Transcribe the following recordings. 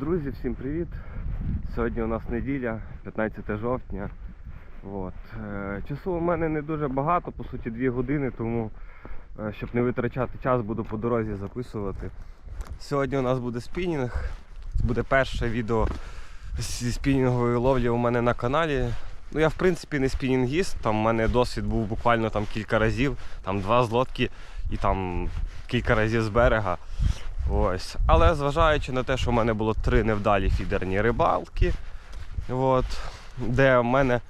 Друзі, всім привіт! Сьогодні у нас неділя, 15 жовтня. От. Е, Часу у мене не дуже багато, по суті 2 години, тому е, щоб не витрачати час, буду по дорозі записувати. Сьогодні у нас буде спінінг. Буде перше відео зі спінінгової ловлі у мене на каналі. Ну я в принципі не спінінгіст, там у мене досвід був буквально там кілька разів, там два з лодки і там кілька разів з берега. Ось. Але зважаючи на те, що в мене було три невдалі фідерні рибалки, от, де в мене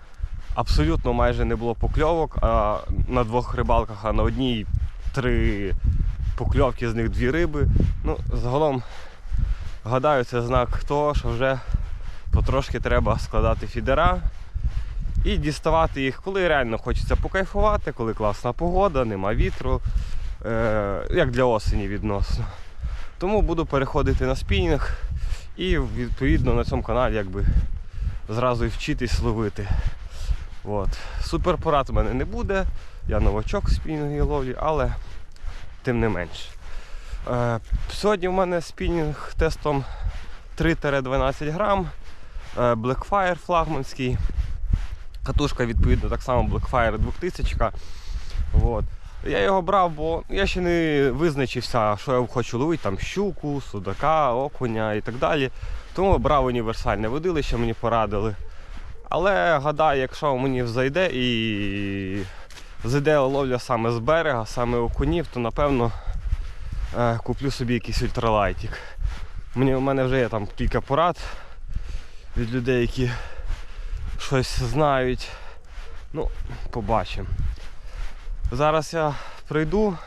абсолютно майже не було покльовок, а на двох рибалках, а на одній три покльовки, з них дві риби. Ну, загалом, гадаю, це знак того, що вже потрошки треба складати фідера і діставати їх, коли реально хочеться покайфувати, коли класна погода, нема вітру, е- як для осені відносно. Тому буду переходити на спінінг і відповідно на цьому каналі якби зразу і вчитись ловити. От. Суперпорад у мене не буде, я новачок в спінінговій ловлі, але тим не менш. Е, сьогодні в мене спінінг тестом 3-12 грам, е, Blackfire флагманський. Катушка відповідно так само Blackfire 2000. От. Я його брав, бо я ще не визначився, що я хочу ловити, там щуку, судака, окуня і так далі. Тому брав універсальне водилище, мені порадили. Але гадаю, якщо мені зайде і зайде ловля саме з берега, саме окунів, то напевно е, куплю собі якийсь ультралайтик. Мені, у мене вже є там кілька порад від людей, які щось знають. Ну, побачимо. Зараз я прийду,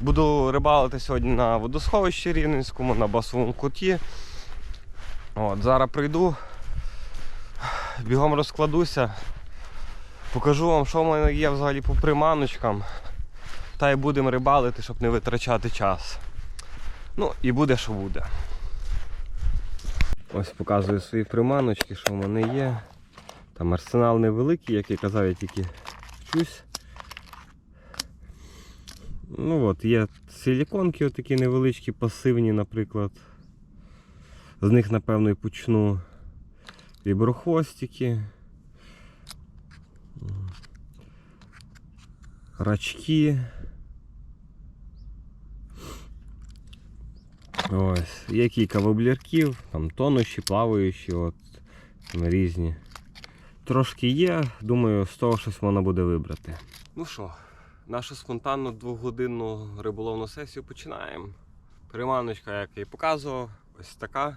буду рибалити сьогодні на водосховищі Рівненському, на басовому куті. От, Зараз прийду, бігом розкладуся, покажу вам, що в мене є взагалі по приманочкам. Та й будемо рибалити, щоб не витрачати час. Ну і буде, що буде. Ось показую свої приманочки, що в мене є. Там арсенал невеликий, як я казав, я тільки вчусь. Ну от, є силіконки отакі невеличкі, пасивні, наприклад. З них, напевно, і почну віброхвостики. Рачки. Ось, є кілька воблерків, там тонущі, плаваючі, от, там різні. Трошки є, думаю, з того щось можна буде вибрати. Ну що, нашу спонтанну двохгодинну риболовну сесію починаємо. Приманочка, як я і показував, ось така.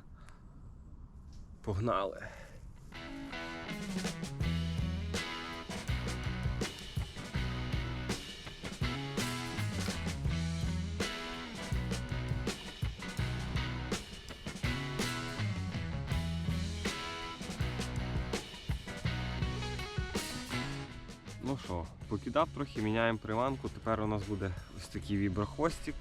Погнали. Ну що, покидав трохи, міняємо приманку. Тепер у нас буде ось такий віброхвостик.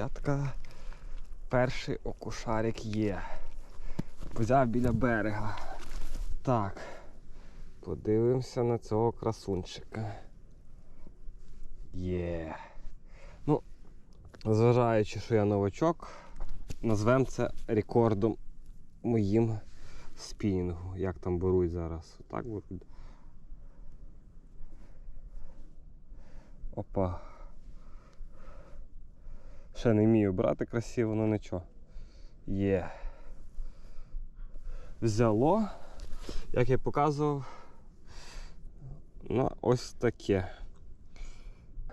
Ребятка, перший окушарик є. Взяв біля берега. Так. Подивимося на цього красунчика. Є. Ну, зважаючи, що я новачок, назвемо це рекордом моїм спінінгу. Як там беруть зараз. Отак от. Опа. Ще не вмію брати красиво, ну нічого. Є. Взяло, як я показував. Ну, ось таке.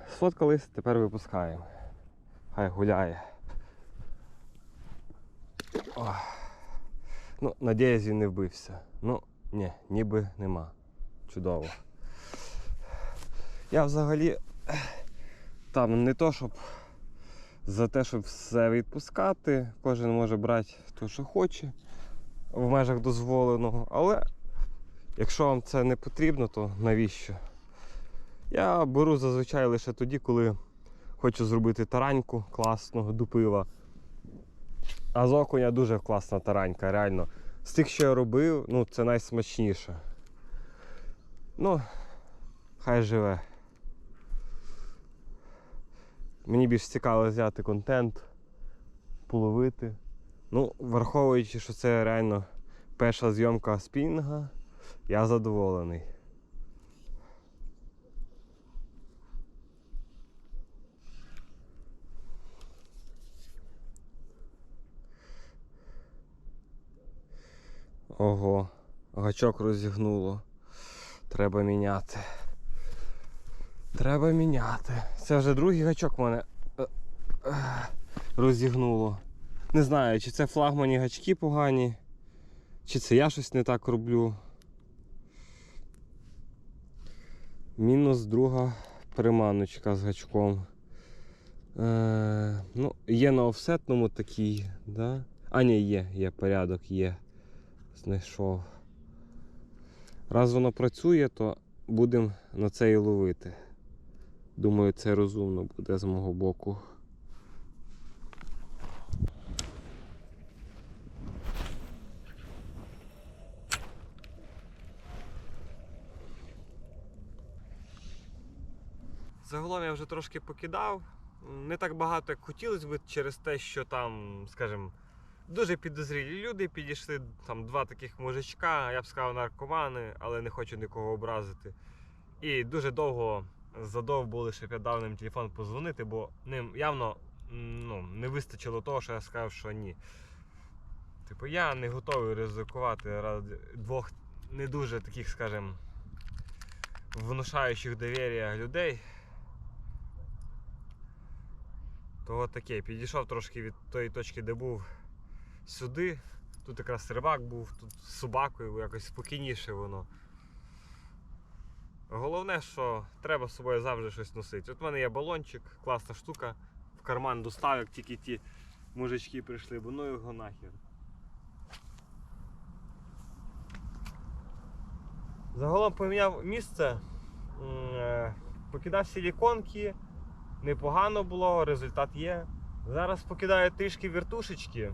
Сфоткались, тепер випускаємо. Хай гуляє. Ох. Ну, надіюсь, він не вбився. Ну, ні, ніби нема. Чудово. Я взагалі там не то, щоб за те, щоб все відпускати, кожен може брати те, що хоче в межах дозволеного, але якщо вам це не потрібно, то навіщо? Я беру зазвичай лише тоді, коли хочу зробити тараньку класного до. А з окуня дуже класна таранька, реально. З тих, що я робив, ну це найсмачніше. Ну, хай живе. Мені більш цікаво взяти контент, половити. Ну, враховуючи, що це реально перша зйомка спінга, я задоволений. Ого, гачок розігнуло. Треба міняти. Треба міняти. Це вже другий гачок мене е, е, розігнуло. Не знаю, чи це флагмані гачки погані, чи це я щось не так роблю. Мінус друга приманочка з гачком. Е, ну, є на офсетному такий, да? А, ні, є, є порядок, є. Знайшов. Раз воно працює, то будемо на це і ловити. Думаю, це розумно буде з мого боку. Загалом я вже трошки покидав. Не так багато, як хотілося б, через те, що там, скажімо, дуже підозрілі люди підійшли. Там два таких мужичка, я б сказав, наркомани, але не хочу нікого образити. І дуже довго задовбули, щоб я дав телефон позвонити, бо ним явно ну, не вистачило того, що я сказав, що ні. Типу, я не готовий ризикувати ради двох не дуже таких, скажімо, внушаючих довір'я людей. То от таке, підійшов трошки від тої точки, де був сюди. Тут якраз рибак був, тут з собакою якось спокійніше воно. Головне, що треба з собою завжди щось носити. От в мене є балончик, класна штука. В карман достав, як тільки ті мужички прийшли, бо ну його нахер. Загалом поміняв місце, е, покидав силіконки, непогано було, результат є. Зараз покидаю трішки вертушечки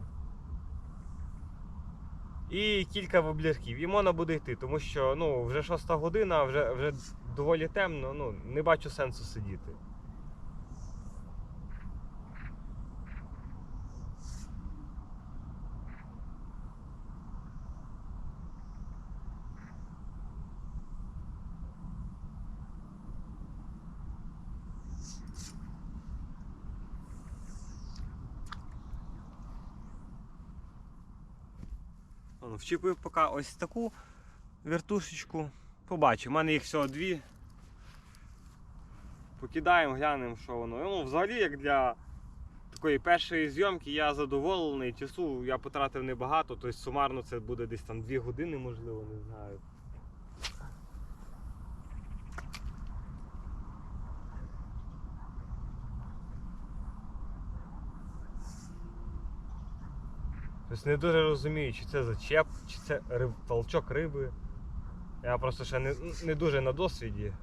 і кілька воблірків. І можна буде йти, тому що ну, вже шоста година, вже, вже доволі темно, ну, не бачу сенсу сидіти. Вчепив поки ось таку вертушечку. Побачив, в мене їх всього дві. Покидаємо, глянемо, що воно. Ну, взагалі, як для такої першої зйомки я задоволений. Часу я потратив небагато, тобто сумарно це буде десь там 2 години, можливо, не знаю. Тобто не дуже розумію, чи це зачеп, чи це риб, толчок риби. Я просто ще не, не дуже на досвіді.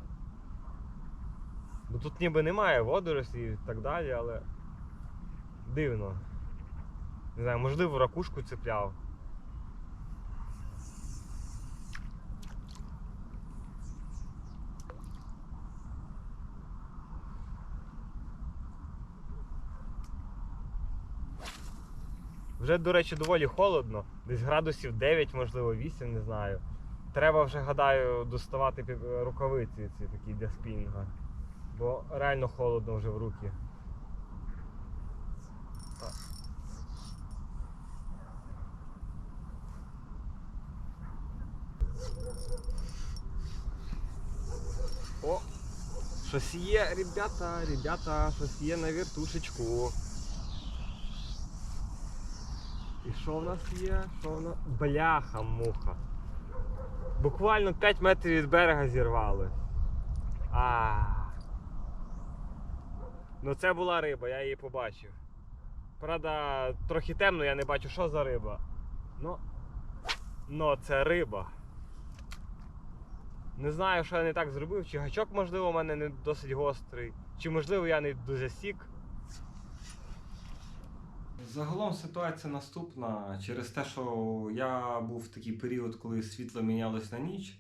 Бо тут ніби немає водорослів і так далі, але дивно. Не знаю, можливо ракушку цепляв. Вже, до речі, доволі холодно, десь градусів 9, можливо, 8, не знаю. Треба вже, гадаю, доставати рукавиці ці такі для спінга. Бо реально холодно вже в руки. Так. О! Щось є, ребята, ребята, щось є на вертушечку. Що в нас є? Що в нас? Бляха, муха. Буквально 5 метрів від берега зірвали. А. Ну це була риба, я її побачив. Правда, трохи темно, я не бачу, що за риба. Ну, ну це риба. Не знаю, що я не так зробив, чи гачок, можливо, у мене не досить гострий, чи можливо я не дуже сік. Загалом ситуація наступна. Через те, що я був в такий період, коли світло мінялось на ніч,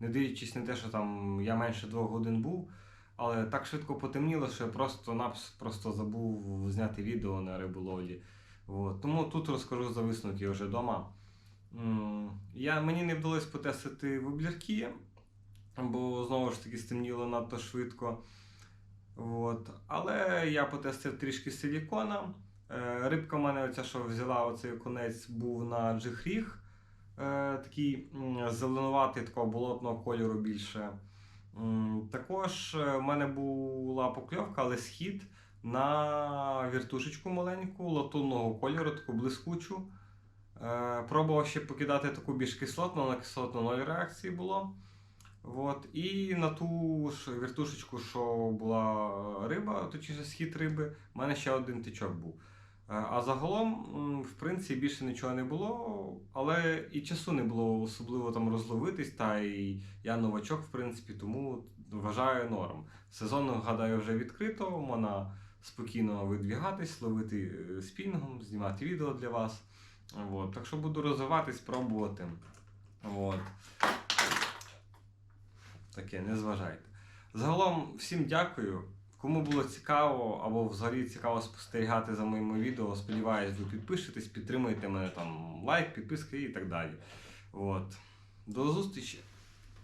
не дивлячись на те, що там я менше двох годин був, але так швидко потемніло, що я просто просто забув зняти відео на риболовлі. От. Тому тут розкажу за висновки вже вдома. Я, мені не вдалося потестити воблірки, бо знову ж таки стемніло надто швидко. От. Але я потестив трішки силікона. Е, Рибка в мене, оця, що взяла оцей конець, був на джихріг. Е, такий зеленуватий, такого болотного кольору більше. Також е, в мене була покльовка, але схід на віртушечку маленьку, латунного кольору, таку блискучу. Пробував ще покидати таку більш кислотну, на кислотну ноль реакції було. От. І на ту ж віртушечку, що була риба, точніше схід риби, в мене ще один тичок був. Е, А загалом, в принципі, більше нічого не було, але і часу не було особливо там розловитись, та і я новачок, в принципі, тому вважаю норм. Сезон, гадаю, вже відкрито, можна спокійно видвігатись, ловити е, спінгом, знімати відео для вас. От. Так що буду розвиватись, пробувати. От. Таке, не зважайте. Загалом всім дякую. Кому було цікаво або взагалі цікаво спостерігати за моїми відео, сподіваюсь, ви підпишетесь, підтримуєте мене там лайк, підписки і так далі. От. До зустрічі!